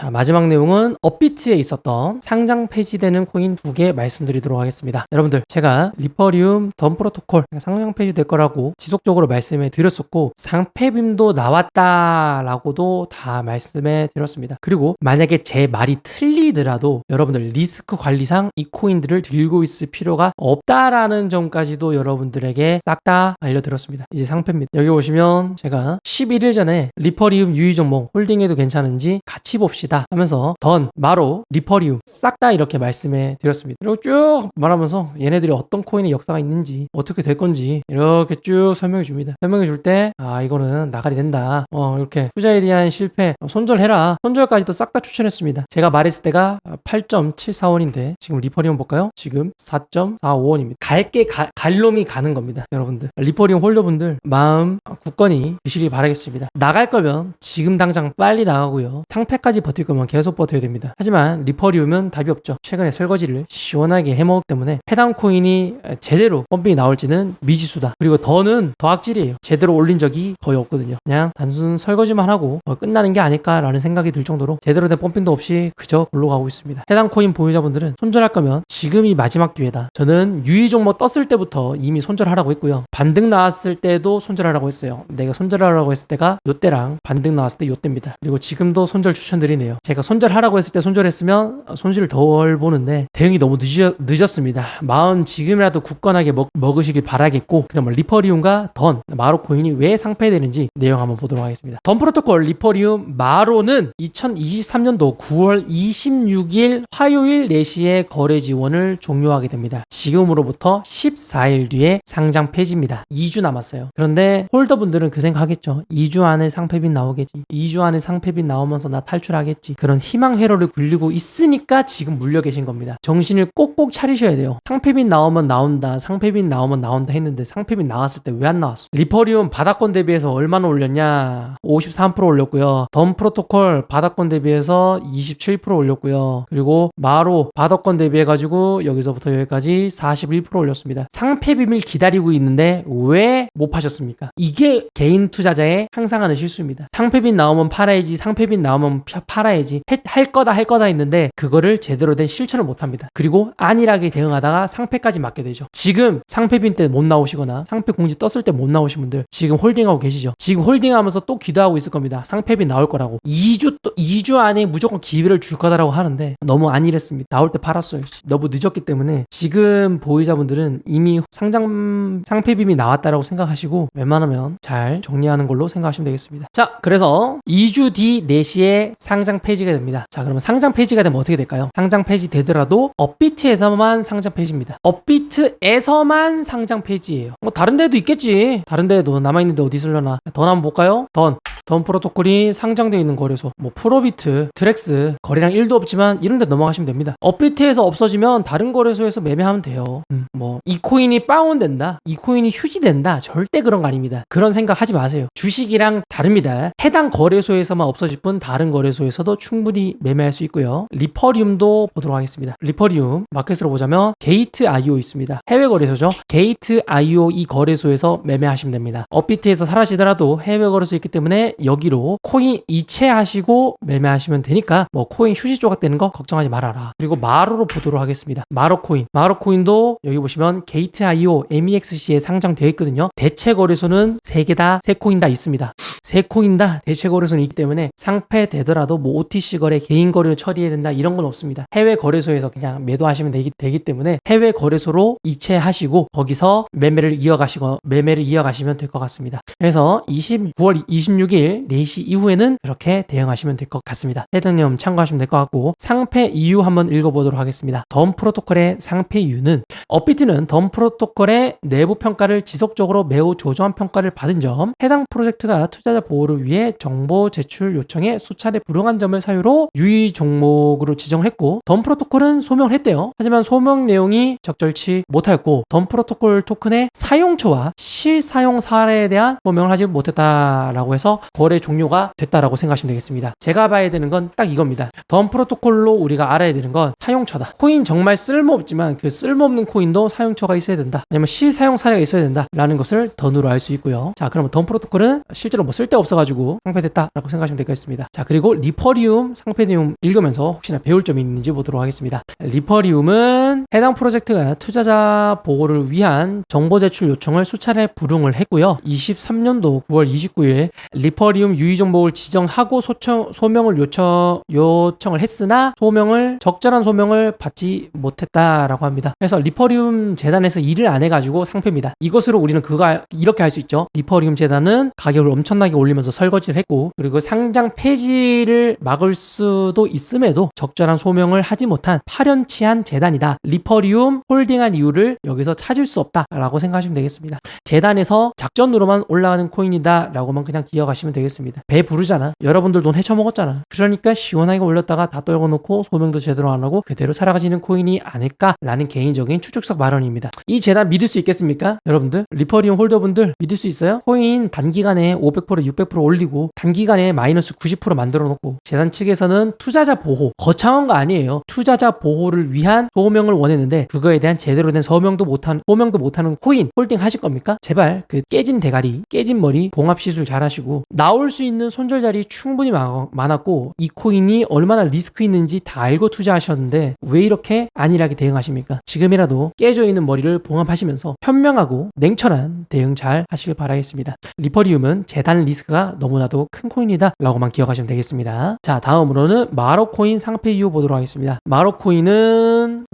자, 마지막 내용은 업비트에 있었던 상장 폐지되는 코인 두 개 말씀드리도록 하겠습니다. 여러분들, 제가 리퍼리움 덤 프로토콜 상장 폐지될 거라고 지속적으로 말씀해 드렸었고, 상폐빔도 나왔다라고도 다 말씀해 드렸습니다. 그리고 만약에 제 말이 틀리더라도 여러분들 리스크 관리상 이 코인들을 들고 있을 필요가 없다라는 점까지도 여러분들에게 싹 다 알려드렸습니다. 이제 상패입니다. 여기 보시면 제가 11일 전에 리퍼리움 유의 종목 홀딩해도 괜찮은지 같이 봅시다 하면서 던, 마로, 리퍼리움 싹다 이렇게 말씀해 드렸습니다. 그리고 쭉 말하면서 얘네들이 어떤 코인의 역사가 있는지 어떻게 될 건지 이렇게 쭉 설명해 줍니다. 설명해 줄 때 아 이거는 나가리 된다. 어 이렇게 투자에 대한 실패 어, 손절해라. 손절까지도 싹 다 추천했습니다. 제가 말했을 때가 8.745원인데 지금 리퍼리움 볼까요? 지금 4.45원입니다. 갈게 갈 놈이 가는 겁니다. 여러분들 리퍼리움 홀더분들 마음 굳건히 드시길 바라겠습니다. 나갈 거면 지금 당장 빨리 나가고요. 상패까지 버틸 거면 계속 버텨야 됩니다. 하지만 리퍼리움은 답이 없죠. 최근에 설거지를 시원하게 해먹기 때문에 해당 코인이 제대로 펌핑이 나올지는 미지수다. 그리고 더는 더 악질이에요. 제대로 올린 적이 거의 없거든요. 그냥 단순 설거지만 하고 어, 끝나는 게 아닐까라는 생각이 들 정도로 제대로 된 펌핑도 없이 그저 골로 가고 있습니다. 해당 코인 보유자분들은 손절할 거면 지금이 마지막 기회다. 저는 유의 종목 떴을 때부터 이미 손절하라고 했고요. 반등 나왔을 때도 손절하라고 했어요. 내가 손절하라고 했을 때가 요때랑 반등 나왔을 때 요때입니다. 그리고 지금도 손절 추천드리네요. 제가 손절하라고 했을 때 손절했으면 손실을 덜 보는데 대응이 너무 늦었, 늦었습니다. 마음 지금이라도 굳건하게 먹, 먹으시길 바라겠고 그러면 리퍼리움과 던 마로코인이 왜 상패되는지 내용 한번 보도록 하겠습니다. 던 프로토콜 리퍼리움 마로는 2023년도 9월 26일 화요일 4시에 거래 지원을 종료하게 됩니다. 지금으로부터 14일 뒤에 상장 폐지입니다. 2주 남았어요. 그런데 홀더분들은 그 생각하겠죠. 2주 안에 상패빈 나오겠지. 2주 안에 상패빈 나오면서 나 탈출하겠지. 그런 희망 회로를 굴리고 있으니까 지금 물려 계신 겁니다. 정신을 꼭꼭 차리셔야 돼요. 상패빈 나오면 나온다. 상패빈 나오면 나온다 했는데 상패빈 나왔을 때 왜 안 나왔어? 리퍼리움 바닥권 대비해서 얼마나 올렸냐? 53% 올렸고요. 덤 프로토콜 바닥권 대비해서 27% 올렸고요. 그리고 마로 바닥권 대비해 가지고 여기서부터 여기까지 41% 올렸습니다. 상패 비밀 기다리고 있는데 왜 못 파셨습니까? 이게 개인 투자자의 항상 하는 실수입니다. 상패빈 나오면 팔아야지, 상패빈 나오면 파- 팔아야지 해- 할 거다 할 거다 했는데 그거를 제대로 된 실천을 못 합니다. 그리고 안일하게 대응하다가 상패까지 맞게 되죠. 지금 상패빈 때 못 나오시거나 상패 공지 떴을 때 못 나오신 분들 지금 홀딩하고 계시죠. 지금 홀딩하면서 또 기도하고 있을 겁니다. 상패빈 나올 거라고. 2주 또 2주 안에 무조건 기회를 줄 거다라고 하는데 너무 안일했습니다. 나올 때 팔았어요. 너무 늦었기 때문에 지금 보유자분들은 이미 상장 상패빔이 나왔다라고 생각하시고 웬만하면 잘 정리하는 걸로 생각하시면 되겠습니다. 자, 그래서 2주 뒤 4시에 상장 폐지가 됩니다. 자, 그러면 상장 폐지가 되면 어떻게 될까요? 상장 폐지 되더라도 업비트에서만 상장 폐지입니다. 업비트에서만 상장 폐지예요. 뭐 다른 데도 있겠지. 다른 데도 남아 있는데 어디 있으려나? 던 한번 볼까요? 던. 던 프로토콜이 상장되어 있는 거래소, 뭐 프로비트, 드렉스, 거래량 1도 없지만 이런 데 넘어가시면 됩니다. 업비트에서 없어지면 다른 거래소에서 매매하면 돼요. 음, 뭐, 이 코인이 다운된다, 이 코인이 휴지된다, 절대 그런 거 아닙니다. 그런 생각 하지 마세요. 주식이랑 다릅니다. 해당 거래소에서만 없어질 뿐 다른 거래소에서도 충분히 매매할 수 있고요. 리퍼리움도 보도록 하겠습니다. 리퍼리움 마켓으로 보자면 게이트 IO 있습니다. 해외 거래소죠. 게이트 IO 이 거래소에서 매매하시면 됩니다. 업비트에서 사라지더라도 해외 거래소 있기 때문에 여기로 코인 이체하시고 매매하시면 되니까 뭐 코인 휴지 조각 되는 거 걱정하지 말아라. 그리고 마로로 보도록 하겠습니다. 마로 코인. 마로 코인도 여기 보시면 게이트 IO MEXC에 상장되어 있거든요. 대체 거래소는 세개다세 코인 다 있습니다. 세 코인 다 대체 거래소는 있기 때문에 상패 되더라도 뭐 OTC 거래, 개인 거래를 처리해야 된다 이런 건 없습니다. 해외 거래소에서 그냥 매도하시면 되기, 되기 때문에 해외 거래소로 이체하시고 거기서 매매를 이어가시고 매매를 이어가시면 될 것 같습니다. 그래서 29월 26일 4시 이후에는 이렇게 대응하시면 될 것 같습니다. 해당 내용 참고하시면 될 것 같고 상패 이유 한번 읽어보도록 하겠습니다. 덤 프로토콜의 상패 이유는 업비트는 덤 프로토콜의 내부 평가를 지속적으로 매우 조정한 평가를 받은 점, 해당 프로젝트가 투자자 보호를 위해 정보 제출 요청에 수차례 불응한 점을 사유로 유의 종목으로 지정을 했고, 덤 프로토콜은 소명을 했대요. 하지만 소명 내용이 적절치 못하였고, 덤 프로토콜 토큰의 사용처와 실사용 사례에 대한 소명을 하지 못했다라고 해서 거래 종료가 됐다라고 생각하시면 되겠습니다. 제가 봐야 되는 건 딱 이겁니다. 덤 프로토콜로 우리가 알아야 되는 건 사용처다. 코인 정말 쓸모없지만 그 쓸모없는 코인도 사용처가 있어야 된다. 아니면 실사용 사례가 있어야 된다라는 것을 던으로 알 수 있고요. 자, 그러면 덤 프로토콜은 실제로 뭐 쓸데 없어가지고 상폐됐다라고 생각하시면 되겠습니다. 자, 그리고 리퍼리움 내용 읽으면서 혹시나 배울 점이 있는지 보도록 하겠습니다. 리퍼리움은 해당 프로젝트가 투자자 보호를 위한 정보 제출 요청을 수차례 불응을 했고요. 23년도 9월 29일 리퍼리움 유의 정보를 지정하고 소청, 소명을 요청, 요청을 했으나 소명을 적절한 소명을 받지 못했다라고 합니다. 그래서 리퍼리움 재단에서 일을 안 해가지고 상패입니다. 이것으로 우리는 그거 이렇게 할 수 있죠. 리퍼리움 재단은 가격을 엄청나게 올리면서 설거지를 했고 그리고 상장 폐지를 막을 수도 있음에도 적절한 소명을 하지 못한 파렴치한 재단이다. 리 퍼리움 홀딩한 이유를 여기서 찾을 수 없다라고 생각하시면 되겠습니다. 재단에서 작전으로만 올라가는 코인이다라고만 그냥 기억하시면 되겠습니다. 배 부르잖아. 여러분들 돈 헤쳐먹었잖아. 그러니까 시원하게 올렸다가 다 떨궈놓고 소명도 제대로 안 하고 그대로 살아가시는 코인이 아닐까라는 개인적인 추측석 발언입니다. 이 재단 믿을 수 있겠습니까? 여러분들 리퍼리움 홀더분들 믿을 수 있어요? 코인 단기간에 500% 600% 올리고 단기간에 마이너스 90% 만들어 놓고 재단 측에서는 투자자 보호 거창한 거 아니에요. 투자자 보호를 위한 소명을 원 했는데 그거에 대한 제대로 된 서명도 못한 소명도 못하는 코인 홀딩 하실 겁니까? 제발 그 깨진 대가리 깨진 머리 봉합 시술 잘 하시고 나올 수 있는 손절 자리 충분히 많- 많았고 이 코인이 얼마나 리스크 있는지 다 알고 투자하셨는데 왜 이렇게 안일하게 대응하십니까? 지금이라도 깨져 있는 머리를 봉합하시면서 현명하고 냉철한 대응 잘 하시길 바라겠습니다. 리퍼리움은 재단 리스크가 너무나도 큰 코인이다 라고만 기억하시면 되겠습니다. 자 다음으로는 마로코인 상패 이유 보도록 하겠습니다. 마로코인은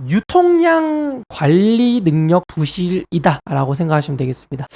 유통량 관리 능력 부실이다 라고 생각하시면 되겠습니다.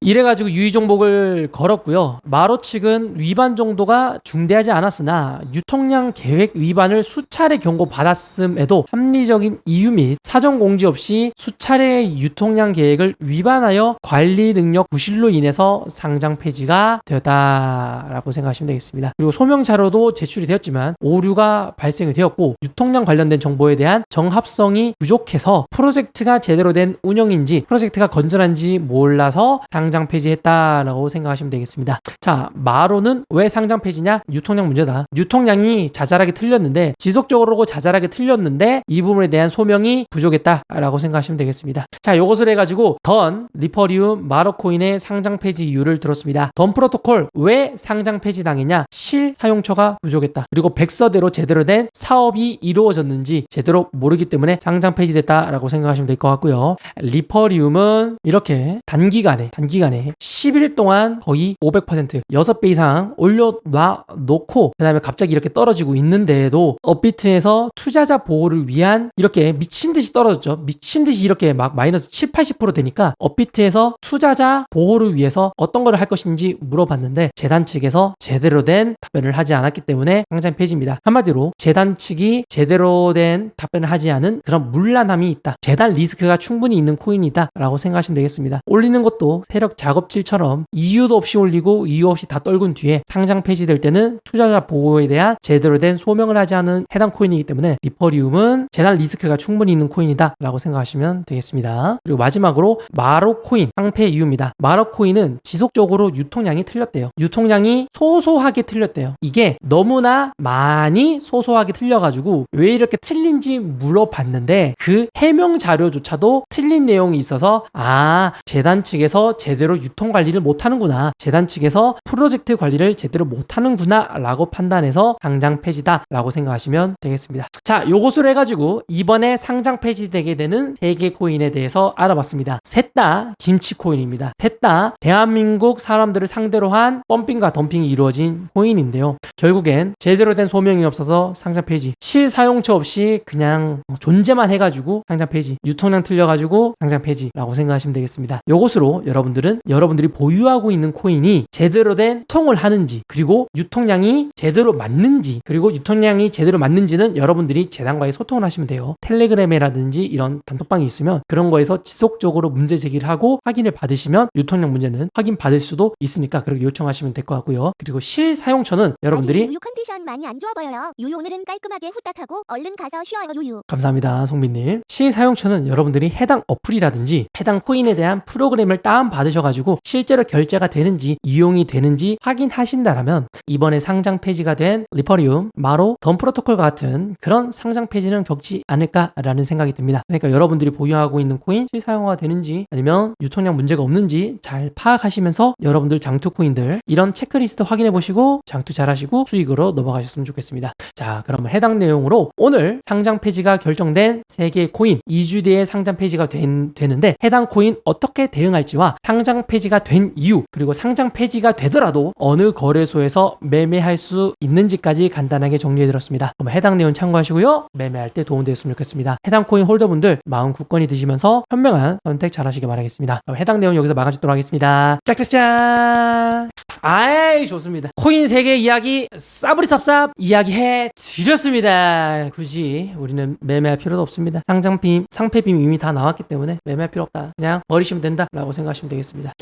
이래가지고 유의 정복을 걸었고요. 마로 측은 위반 정도가 중대하지 않았으나 유통량 계획 위반을 수차례 경고 받았음에도 합리적인 이유 및 사전 공지 없이 수차례 유통량 계획을 위반하여 관리 능력 부실로 인해서 상장 폐지가 되었다라고 생각하시면 되겠습니다. 그리고 소명 자료도 제출이 되었지만 오류가 발생이 되었고 유통량 관련된 정보에 대한 정합성 이 부족해서 프로젝트가 제대로 된 운영인지 프로젝트가 건전한지 몰라서 상장 폐지했다라고 생각하시면 되겠습니다. 자, 마로는 왜 상장 폐지냐? 유통량 문제다. 유통량이 자잘하게 틀렸는데 지속적으로 자잘하게 틀렸는데 이 부분에 대한 소명이 부족했다라고 생각하시면 되겠습니다. 자, 요것을 해가지고 던 리퍼리움 마로코인의 상장 폐지 이유를 들었습니다. 던 프로토콜 왜 상장 폐지 당했냐? 실 사용처가 부족했다. 그리고 백서대로 제대로 된 사업이 이루어졌는지 제대로 모르기 때문에 상장 폐지됐다라고 생각하시면 될 것 같고요. 리퍼리움은 이렇게 단기간에 단기간에 10일 동안 거의 500% 6배 이상 올려놔 놓고 그다음에 갑자기 이렇게 떨어지고 있는데도 업비트에서 투자자 보호를 위한 이렇게 미친 듯이 떨어졌죠. 미친 듯이 이렇게 막 마이너스 7, 80% 되니까 업비트에서 투자자 보호를 위해서 어떤 걸 할 것인지 물어봤는데 재단 측에서 제대로 된 답변을 하지 않았기 때문에 상장 폐지입니다. 한마디로 재단 측이 제대로 된 답변을 하지 않은 그런 물란함이 있다. 재단 리스크가 충분히 있는 코인이다 라고 생각하시면 되겠습니다. 올리는 것도 세력 작업질처럼 이유도 없이 올리고 이유 없이 다 떨군 뒤에 상장 폐지될 때는 투자자 보호에 대한 제대로 된 소명을 하지 않은 해당 코인이기 때문에 리퍼리움은 재단 리스크가 충분히 있는 코인이다 라고 생각하시면 되겠습니다. 그리고 마지막으로 마로 코인 상패 이유입니다. 마로 코인은 지속적으로 유통량이 틀렸대요. 유통량이 소소하게 틀렸대요. 이게 너무나 많이 소소하게 틀려가지고 왜 이렇게 틀린지 물어봤는데 그 해명 자료조차도 틀린 내용이 있어서 아 재단 측에서 제대로 유통 관리를 못하는구나 재단 측에서 프로젝트 관리를 제대로 못하는구나 라고 판단해서 상장 폐지다 라고 생각하시면 되겠습니다. 자 요것을 해가지고 이번에 상장 폐지되게 되는 세개 코인에 대해서 알아봤습니다. 셋 다 김치 코인입니다. 셋 다 대한민국 사람들을 상대로 한 펌핑과 덤핑이 이루어진 코인인데요. 결국엔 제대로 된 소명이 없어서 상장 폐지. 실사용처 없이 그냥 존재 만 해가지고 상장 폐지. 유통량 틀려가지고 상장 폐지라고 생각하시면 되겠습니다. 요것으로 여러분들은 여러분들이 보유하고 있는 코인이 제대로 된 통을 하는지 그리고 유통량이 제대로 맞는지 그리고 유통량이 제대로 맞는지는 여러분들이 재단과의 소통을 하시면 돼요. 텔레그램이라든지 이런 단톡방이 있으면 그런 거에서 지속적으로 문제 제기를 하고 확인을 받으시면 유통량 문제는 확인 받을 수도 있으니까 그렇게 요청하시면 될 것 같고요. 그리고 실사용처는 여러분들이 유유 컨디션 많이 안 좋아 보여요. 유유 오늘은 깔끔하게 후딱하고 얼른 가서 쉬어요 유유. 감사합니다. 좋습니다, 송빈님. 시사용처는 여러분들이 해당 어플이라든지 해당 코인에 대한 프로그램을 다운받으셔가지고 실제로 결제가 되는지 이용이 되는지 확인하신다라면 이번에 상장 폐지가 된 리퍼리움, 마로, 덤 프로토콜 같은 그런 상장 폐지는 겪지 않을까라는 생각이 듭니다. 그러니까 여러분들이 보유하고 있는 코인 실 사용화가 되는지 아니면 유통량 문제가 없는지 잘 파악하시면서 여러분들 장투 코인들 이런 체크리스트 확인해 보시고 장투 잘 하시고 수익으로 넘어가셨으면 좋겠습니다. 자, 그럼 해당 내용으로 오늘 상장 폐지가 결정된 세 개의 코인 2주 뒤에 상장 폐지가 된- 되는데 해당 코인 어떻게 대응할지와 상장 폐지가 된 이유 그리고 상장 폐지가 되더라도 어느 거래소에서 매매할 수 있는지까지 간단하게 정리해 드렸습니다. 그럼 해당 내용 참고하시고요. 매매할 때 도움되었으면 좋겠습니다. 해당 코인 홀더분들 마음 굳건히 드시면서 현명한 선택 잘 하시길 바라겠습니다. 해당 내용 여기서 막아주도록 하겠습니다. 짝짝짝! 아이 좋습니다. 코인 세계 이야기 싸브리 삽삽 이야기해 드렸습니다. 굳이 우리는 매매할 필요도 없습니다. 상장 빔, 상패 빔 이미 다 나왔기 때문에 매매할 필요 없다. 그냥 버리시면 된다라고 생각하시면 되겠습니다.